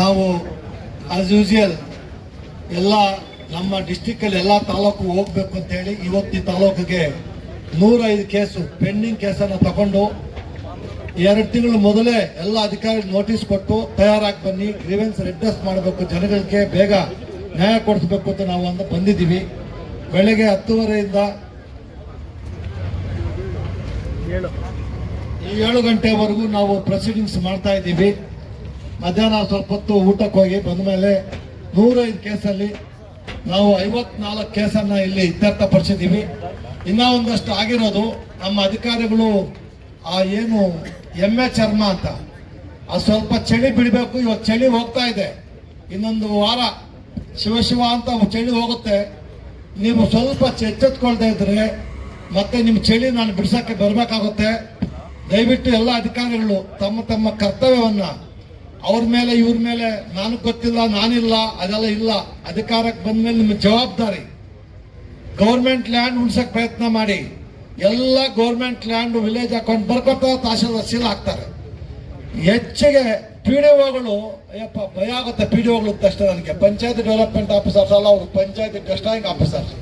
ನಾವು as usual ಎಲ್ಲ ನಮ್ಮ ಡಿಸ್ಟಿಕ್ಕಲ್ಲಿ ಎಲ್ಲ ತಾಲೂಕು ಹೋಗ್ಬೇಕು ಅಂತೇಳಿ ಇವತ್ತು ಈ ತಾಲೂಕಿಗೆ ನೂರೈದು ಕೇಸು ಪೆಂಡಿಂಗ್ ಕೇಸನ್ನು ತಗೊಂಡು ಎರಡು ತಿಂಗಳು ಮೊದಲೇ ಎಲ್ಲ ಅಧಿಕಾರಿ ನೋಟಿಸ್ ಕೊಟ್ಟು ತಯಾರಾಗಿ ಬನ್ನಿ ಗ್ರೀವೆನ್ಸ್ ರೆಡ್ರೆಸ್ ಮಾಡಬೇಕು, ಜನಗಳಿಗೆ ಬೇಗ ನ್ಯಾಯ ಕೊಡಿಸ್ಬೇಕು ಅಂತ ನಾವು ಅಂದು ಬಂದಿದ್ದೀವಿ. ಬೆಳಗ್ಗೆ ಹತ್ತುವರೆಯಿಂದ ಏಳು ಗಂಟೆವರೆಗೂ ನಾವು ಪ್ರೊಸೀಡಿಂಗ್ಸ್ ಮಾಡ್ತಾ ಇದ್ದೀವಿ. ಮಧ್ಯಾಹ್ನ ಸ್ವಲ್ಪ ಹೊತ್ತು ಊಟಕ್ಕೆ ಹೋಗಿ ಬಂದ ಮೇಲೆ ನೂರೈದು ಕೇಸಲ್ಲಿ ನಾವು ಐವತ್ನಾಲ್ಕು ಕೇಸನ್ನ ಇಲ್ಲಿ ಇತ್ಯರ್ಥಪಡಿಸಿದ್ದೀವಿ. ಇನ್ನೂ ಒಂದಷ್ಟು ಆಗಿರೋದು ನಮ್ಮ ಅಧಿಕಾರಿಗಳು ಆ ಏನು ಎಮ್ಮೆ ಚರ್ಮ ಅಂತ, ಆ ಸ್ವಲ್ಪ ಚಳಿ ಬಿಡಬೇಕು ಇವತ್ತು ಚಳಿ ಹೋಗ್ತಾ ಇದೆ. ಇನ್ನೊಂದು ವಾರ ಶಿವಶಿವ ಶಿವ ಅಂತ ಚಳಿ ಹೋಗುತ್ತೆ. ನೀವು ಸ್ವಲ್ಪ ಎಚ್ಚೆತ್ಕೊಳ್ತಾ ಇದ್ರೆ ಮತ್ತೆ ನಿಮ್ಮ ಚಳಿ ನಾನು ಬಿಡ್ಸಕ್ಕೆ ಬರಬೇಕಾಗುತ್ತೆ. ದಯವಿಟ್ಟು ಎಲ್ಲ ಅಧಿಕಾರಿಗಳು ತಮ್ಮ ತಮ್ಮ ಕರ್ತವ್ಯವನ್ನ ಅವ್ರ ಮೇಲೆ, ಇವ್ರ ಮೇಲೆ ನಾನು ಗೊತ್ತಿಲ್ಲ, ನಾನಿಲ್ಲ, ಅದೆಲ್ಲ ಇಲ್ಲ. ಅಧಿಕಾರಕ್ಕೆ ಬಂದ ಮೇಲೆ ನಿಮ್ಮ ಜವಾಬ್ದಾರಿ. ಗೌರ್ಮೆಂಟ್ ಲ್ಯಾಂಡ್ ಉಳ್ಸಕ್ ಪ್ರಯತ್ನ ಮಾಡಿ. ಎಲ್ಲ ಗೌರ್ಮೆಂಟ್ ಲ್ಯಾಂಡ್ ವಿಲೇಜ್ ಅಕೌಂಟ್ ಬರ್ಕೊತ ತಹಶೀಲ್ ಸೀಲ್ ಹಾಕ್ತಾರೆ. ಹೆಚ್ಚಿಗೆ ಪಿ ಡಿ ಒಗಳು, ಅಯ್ಯಪ್ಪ, ಭಯ ಆಗುತ್ತೆ ಪಿ ಡಿ ಒಗಳು ತಕ್ಷಣ ನನಗೆ. ಪಂಚಾಯತ್ ಡೆವಲಪ್ಮೆಂಟ್ ಆಫೀಸರ್ಸ್ ಅಲ್ಲ ಅವರು, ಪಂಚಾಯತ್ ಡೆಸ್ಟಾಯಿಂಗ್ ಆಫೀಸರ್ಸ್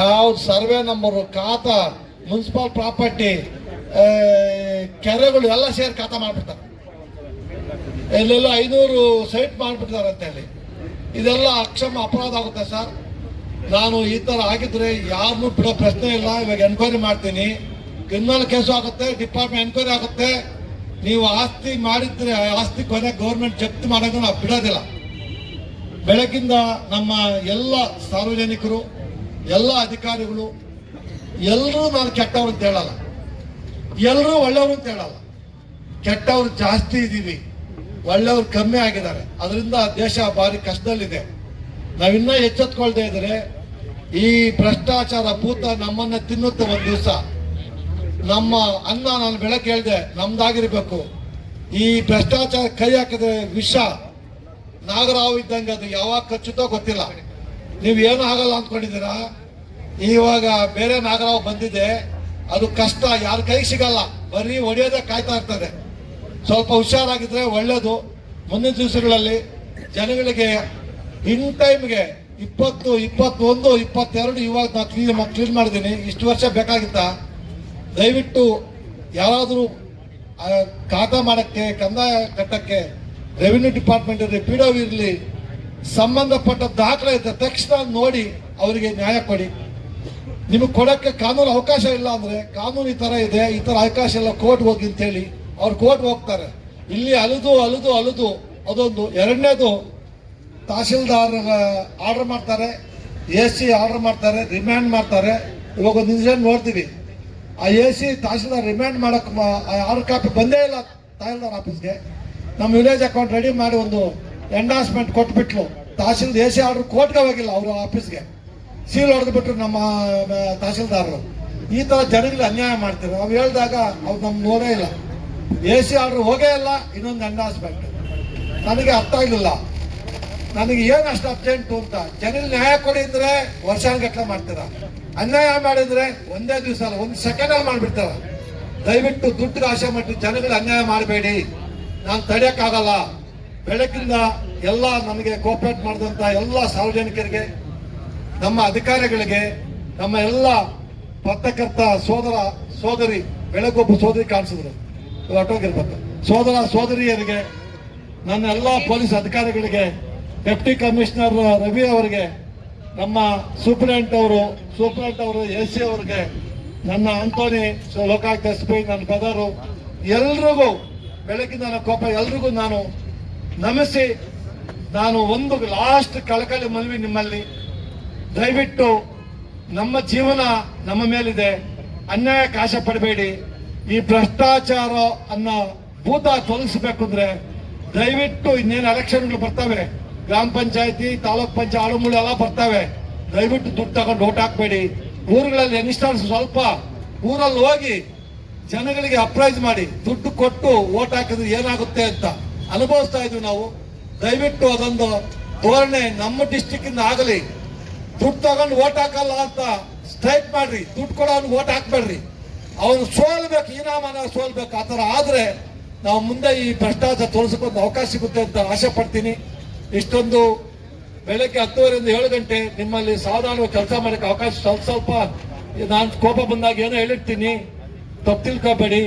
ಯಾವ survey number, khata, municipal property ಕೆರೆಗಳು ಎಲ್ಲ ಸೇರಿ ಖಾತಾ ಮಾಡ್ಬಿಡ್ತಾರೆ. ಎಲ್ಲೆಲ್ಲ ಐನೂರು ಸೈಟ್ ಮಾಡ್ಬಿಟ್ಟಿದ್ದಾರೆ ಅಂತ ಹೇಳಿ ಇದೆಲ್ಲ ಅಕ್ಷಮ ಅಪರಾಧ ಆಗುತ್ತೆ ಸರ್. ನಾನು ಈ ಥರ ಆಗಿದ್ರೆ ಯಾರನ್ನೂ ಬಿಡೋ ಪ್ರಶ್ನೆ ಇಲ್ಲ. ಇವಾಗ ಎನ್ಕ್ವೈರಿ ಮಾಡ್ತೀನಿ. ಕ್ರಿಮಿನಲ್ ಕೇಸು ಆಗುತ್ತೆ ಡಿಪಾರ್ಟ್ಮೆಂಟ್ ಎನ್ಕ್ವೈರಿ ಆಗುತ್ತೆ. ನೀವು ಆಸ್ತಿ ಮಾಡಿದ್ರೆ, ಆಸ್ತಿ ಕೊನೆ ಗೌರ್ಮೆಂಟ್ ಜಪ್ತಿ ಮಾಡೋದು ನಾವು ಬಿಡೋದಿಲ್ಲ. ಬೆಳಗಿಂದ ನಮ್ಮ ಎಲ್ಲ ಸಾರ್ವಜನಿಕರು, ಎಲ್ಲ ಅಧಿಕಾರಿಗಳು ಎಲ್ಲರೂ ನಾನು ಕೆಟ್ಟವ್ರು ಅಂತ ಹೇಳಲ್ಲ. ಎಲ್ಲರೂ ಒಳ್ಳೆಯವರು ಅಂತ ಹೇಳಲ್ಲ. ಕೆಟ್ಟವ್ರು ಜಾಸ್ತಿ ಇದ್ದೀವಿ ಒಳ್ಳೆಯವ್ರು ಕಮ್ಮಿ ಆಗಿದ್ದಾರೆ. ಅದರಿಂದ ದೇಶ ಭಾರಿ ಕಷ್ಟದಲ್ಲಿದೆ. ನಾವಿನ್ನ ಎಚ್ಚೆತ್ಕೊಳ್ತಾ ಇದ್ರೆ ಈ ಭ್ರಷ್ಟಾಚಾರ ಭೂತ ನಮ್ಮನ್ನ ತಿನ್ನುತ್ತೆ ಒಂದು ದಿವಸ. ನಮ್ಮ ಅನ್ನ ನಾನು ಬೆಳೆ ಹೇಳಿದೆ, ನಮ್ದಾಗಿರ್ಬೇಕು. ಈ ಭ್ರಷ್ಟಾಚಾರ ಕೈ ಹಾಕಿದ್ರೆ ವಿಷ. ನಾಗರಾವ್ ಇದ್ದಂಗೆ ಅದು ಯಾವಾಗ ಕಚ್ಚುತ್ತೋ ಗೊತ್ತಿಲ್ಲ. ನೀವು ಏನು ಆಗಲ್ಲ ಅಂದ್ಕೊಂಡಿದ್ದೀರಾ? ಇವಾಗ ಬೇರೆ ನಾಗರಾವ್ ಬಂದಿದೆ. ಅದು ಕಷ್ಟ, ಯಾರ ಕೈ ಸಿಗಲ್ಲ. ಬರೀ ಹೊಡೆಯೋದೇ ಕಾಯ್ತಾ ಇರ್ತದೆ. ಸ್ವಲ್ಪ ಹುಷಾರಾಗಿದ್ರೆ ಒಳ್ಳೇದು. ಮುಂದಿನ ದಿವಸಗಳಲ್ಲಿ ಜನಗಳಿಗೆ ಇನ್ ಟೈಮ್ಗೆ ಇಪ್ಪತ್ತು, ಇಪ್ಪತ್ತೊಂದು, ಇಪ್ಪತ್ತೆರಡು ಇವಾಗ ನಾನು ಕ್ಲೀನ್ ಕ್ಲೀನ್ ಮಾಡಿದ್ದೀನಿ. ಇಷ್ಟು ವರ್ಷ ಬೇಕಾಗಿತ್ತ. ದಯವಿಟ್ಟು ಯಾರಾದರೂ ಖಾತಾ ಮಾಡಕ್ಕೆ, ಕಂದಾಯ ಕಟ್ಟಕ್ಕೆ ರೆವಿನ್ಯೂ ಡಿಪಾರ್ಟ್ಮೆಂಟ್ ಇರಲಿ ಪಿ ಡಬ್ಲ್ಯೂ ಇರಲಿ, ಸಂಬಂಧಪಟ್ಟ ದಾಖಲೆ ಇದ್ದ ತಕ್ಷಣ ನೋಡಿ ಅವರಿಗೆ ನ್ಯಾಯ ಕೊಡಿ. ನಿಮಗೆ ಕೊಡೋಕ್ಕೆ ಕಾನೂನು ಅವಕಾಶ ಇಲ್ಲ ಅಂದರೆ ಕಾನೂನು ಈ ಥರ ಇದೆ, ಈ ಥರ ಅವಕಾಶ ಇಲ್ಲ ಕೋರ್ಟ್ ಹೋಗಿ ಅಂತ ಹೇಳಿ. ಅವ್ರು ಕೋರ್ಟ್ ಹೋಗ್ತಾರೆ. ಇಲ್ಲಿ ಅಲದು ಅಲದು ಅಲದು. ಅದೊಂದು ಎರಡನೇದು ತಹಶೀಲ್ದಾರ ಆರ್ಡರ್ ಮಾಡ್ತಾರೆ, ಎ ಸಿ ಆರ್ಡರ್ ಮಾಡ್ತಾರೆ, ರಿಮ್ಯಾಂಡ್ ಮಾಡ್ತಾರೆ. ಇವಾಗ ಒಂದು ಇನ್ಸಿಡೆಂಟ್ ನೋಡ್ತೀವಿ. ಆ ಎ ಸಿ ತಹಶೀಲ್ದಾರ್ ರಿಮ್ಯಾಂಡ್ ಮಾಡಕ್ ಆರ್ಡರ್ ಕಾಪಿ ಬಂದೇ ಇಲ್ಲ ತಹಶೀಲ್ದಾರ್ ಆಫೀಸ್ಗೆ. ನಮ್ಮ ವಿಲೇಜ್ ಅಕೌಂಟ್ ರೆಡಿ ಮಾಡಿ ಒಂದು ಎಂಡಾಸ್ಮೆಂಟ್ ಕೊಟ್ಬಿಟ್ಲು. ತಹಶೀಲ್ ಎ ಸಿ ಆರ್ಡರ್ ಕೋರ್ಟ್ಗೆ ಹೋಗಿಲ್ಲ ಅವ್ರ ಆಫೀಸ್ಗೆ. ಸೀಲ್ ಹೊಡೆದು ಬಿಟ್ರು ನಮ್ಮ ತಹಸೀಲ್ದಾರರು ಈ ತರ ಜನಗಳಿಗೆ ಅನ್ಯಾಯ ಮಾಡ್ತಾರೆ ಅವ್ರು ಹೇಳಿದಾಗ ಅವ್ರು ನಮ್ಗೆ ನೋಡೇ ಇಲ್ಲ. ಎ ಸಿ ಆರ್ಡರ್ ಹೋಗೇ ಇಲ್ಲ, ಇನ್ನೊಂದು ಎಂಡಾಸ್ಮೆಂಟ್ ನನಗೆ ಅರ್ಥ ಆಗಲಿಲ್ಲ ನನಗೆ ಏನು ಅಷ್ಟು ಅರ್ಜೆಂಟು ಅಂತ ಜನರಿಗೆ ನ್ಯಾಯ ಕೊಡಿ ಅಂದ್ರೆ ವರ್ಷಾನುಗಟ್ಟಲೆ ಮಾಡ್ತೀರ? ಅನ್ಯಾಯ ಮಾಡಿದ್ರೆ ಒಂದೇ ದಿವಸ ಅಲ್ಲ, ಒಂದು ಸೆಕೆಂಡ್ ಅಲ್ಲಿ ಮಾಡ್ಬಿಡ್ತಾರ. ದಯವಿಟ್ಟು ದುಡ್ಡು ಆಶೆ ಮಾಡಿ ಜನಗಳು ಅನ್ಯಾಯ ಮಾಡಬೇಡಿ. ನಾನು ತಡೆಯೋಕ್ಕಾಗಲ್ಲ. ಬೆಳಕಿಂದ ಎಲ್ಲ ನನಗೆ ಕೋಪರೇಟ್ ಮಾಡಿದಂತ ಎಲ್ಲ ಸಾರ್ವಜನಿಕರಿಗೆ, ನಮ್ಮ ಅಧಿಕಾರಿಗಳಿಗೆ, ನಮ್ಮ ಎಲ್ಲ ಪತ್ರಕರ್ತ ಸೋದರ, ಸೋದರಿ, ಬೆಳಗೊಬ್ಬ ಸೋದರಿ ಕಾಣಿಸಿದ್ರು. ಹೊಟ್ಟೋಗಿರ್ಬೇಕು ಸೋದರ ಸೋದರಿಯರಿಗೆ, ನನ್ನ ಎಲ್ಲ ಪೊಲೀಸ್ ಅಧಿಕಾರಿಗಳಿಗೆ, ಡೆಪ್ಟಿ ಕಮಿಷನರ್ ರವಿ ಅವರಿಗೆ, ನಮ್ಮ ಸೂಪರಿಂಟ್ ಅವರು ಸೂಪರಿಂಟ್ ಅವರು, ಎ ಸಿ ಅವರಿಗೆ, ನನ್ನ ಅಂಟೋನಿ ಲೋಕಾಯುಕ್ತ ಎಸ್ ಪಿ, ನನ್ನ ಬ್ರದರು, ಎಲ್ರಿಗೂ ಬೆಳಗಿನ ಕೋಪ ಎಲ್ರಿಗೂ ನಾನು ನಮಿಸಿ, ನಾನು ಒಂದು ಲಾಸ್ಟ್ ಕಳಕಳಿ ಮನವಿ ನಿಮ್ಮಲ್ಲಿ. ದಯವಿಟ್ಟು ನಮ್ಮ ಜೀವನ ನಮ್ಮ ಮೇಲಿದೆ. ಅನ್ಯಾಯಕ್ಕೆ ಆಶೆ ಪಡಬೇಡಿ. ಈ ಭ್ರಷ್ಟಾಚಾರ ಅನ್ನೋ ಭೂತ ತೊಲಗಿಸಬೇಕು ಅಂದ್ರೆ ದಯವಿಟ್ಟು ಇನ್ನೇನು ಎಲೆಕ್ಷನ್ಗಳು ಬರ್ತವೆ. ಗ್ರಾಮ ಪಂಚಾಯತಿ, ತಾಲೂಕ್ ಪಂಚಾಯತ್, ಆಳುಮೂಳು ಎಲ್ಲ ಬರ್ತವೆ. ದಯವಿಟ್ಟು ದುಡ್ಡು ತಗೊಂಡು ಓಟ್ ಹಾಕ್ಬೇಡಿ. ಊರುಗಳಲ್ಲಿ ಅನಿಷ್ಟ ಸ್ವಲ್ಪ. ಊರಲ್ಲಿ ಹೋಗಿ ಜನಗಳಿಗೆ ಅಪ್ರೈಸ್ ಮಾಡಿ. ದುಡ್ಡು ಕೊಟ್ಟು ಓಟ್ ಹಾಕಿದ್ರೆ ಏನಾಗುತ್ತೆ ಅಂತ ಅನುಭವಿಸ್ತಾ ಇದ್ವಿ ನಾವು. ದಯವಿಟ್ಟು ಅದೊಂದು ಧೋರಣೆ ನಮ್ಮ ಡಿಸ್ಟಿಕ್ ಇಂದ ಆಗಲಿ. ದುಡ್ಡು ತಗೊಂಡು ಓಟ್ ಹಾಕಲ್ಲ ಅಂತ ಸ್ಟ್ರೈಕ್ ಮಾಡ್ರಿ. ದುಡ್ಡು ಕೊಡೋ ಓಟ್ ಹಾಕ್ಬೇಡ್ರಿ. ಅವನು ಸೋಲ್ಬೇಕು ಇನಾಮನ ಸೋಲ್ಬೇಕು, ಆ ಥರ ಆದರೆ ನಾವು ಮುಂದೆ ಈ ಭ್ರಷ್ಟಾಚಾರ ತೋರಿಸೋಕೆ ಅವಕಾಶ ಸಿಗುತ್ತೆ ಅಂತ ಆಶೆ ಪಡ್ತೀನಿ. ಇಷ್ಟೊಂದು ಬೆಳಗ್ಗೆ ಹತ್ತುವರೆಯಿಂದ ಏಳು ಗಂಟೆ ನಿಮ್ಮಲ್ಲಿ ಸಾಧಾರಣವಾಗಿ ಕೆಲಸ ಮಾಡಕ್ಕೆ ಅವಕಾಶ ಸ್ವಲ್ಪ ಸ್ವಲ್ಪ ನಾನು ಕೋಪ ಬಂದಾಗ ಏನೋ ಹೇಳಿರ್ತೀನಿ. ತಪ್ಪು ತಿಳ್ಕೊಬೇಡಿ.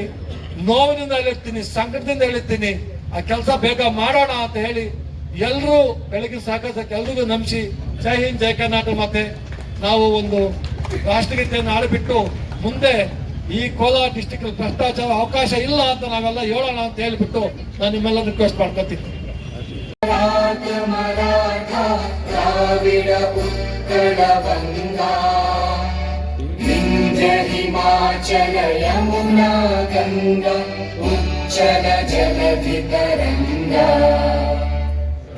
ನೋವಿನಿಂದ ಹೇಳಿರ್ತೀನಿ, ಸಂಕಟದಿಂದ ಹೇಳಿರ್ತೀನಿ. ಆ ಕೆಲಸ ಬೇಗ ಮಾಡೋಣ ಅಂತ ಹೇಳಿ ಎಲ್ಲರೂ ಬೆಳಗಿನ ಸಾಕಕ್ಕೆ ಎಲ್ರಿಗೂ ನಂಬಿಸಿ ಜೈ ಹಿಂದ್, ಜೈ ಕರ್ನಾಟಕ ಮತ್ತೆ ನಾವು ಒಂದು ರಾಷ್ಟ್ರಗೀತೆಯನ್ನು ಆಡಿಬಿಟ್ಟು ಮುಂದೆ ಈ ಕೋಲಾರ ಡಿಸ್ಟಿಕ್ ಭ್ರಷ್ಟಾಚಾರ ಅವಕಾಶ ಇಲ್ಲ ಅಂತ ನಾವೆಲ್ಲ ಹೇಳೋಣ ಅಂತ ಹೇಳಿಬಿಟ್ಟು ನಾನು ನಿಮ್ಮೆಲ್ಲ ರಿಕ್ವೆಸ್ಟ್ ಮಾಡ್ಕೊತೀನಿ.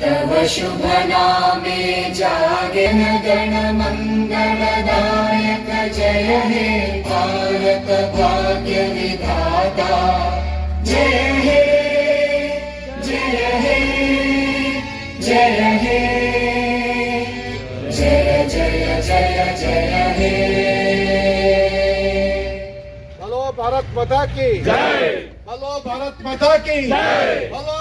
तव शुभ नामे जागे शुभनामे मंगल दायक जय हे भारत भाग्यविधाता जय हे जय हे जय हे जय जय जय जय हे। भलो भारत माता की। जय। भलो भारत माता की। जय। भलो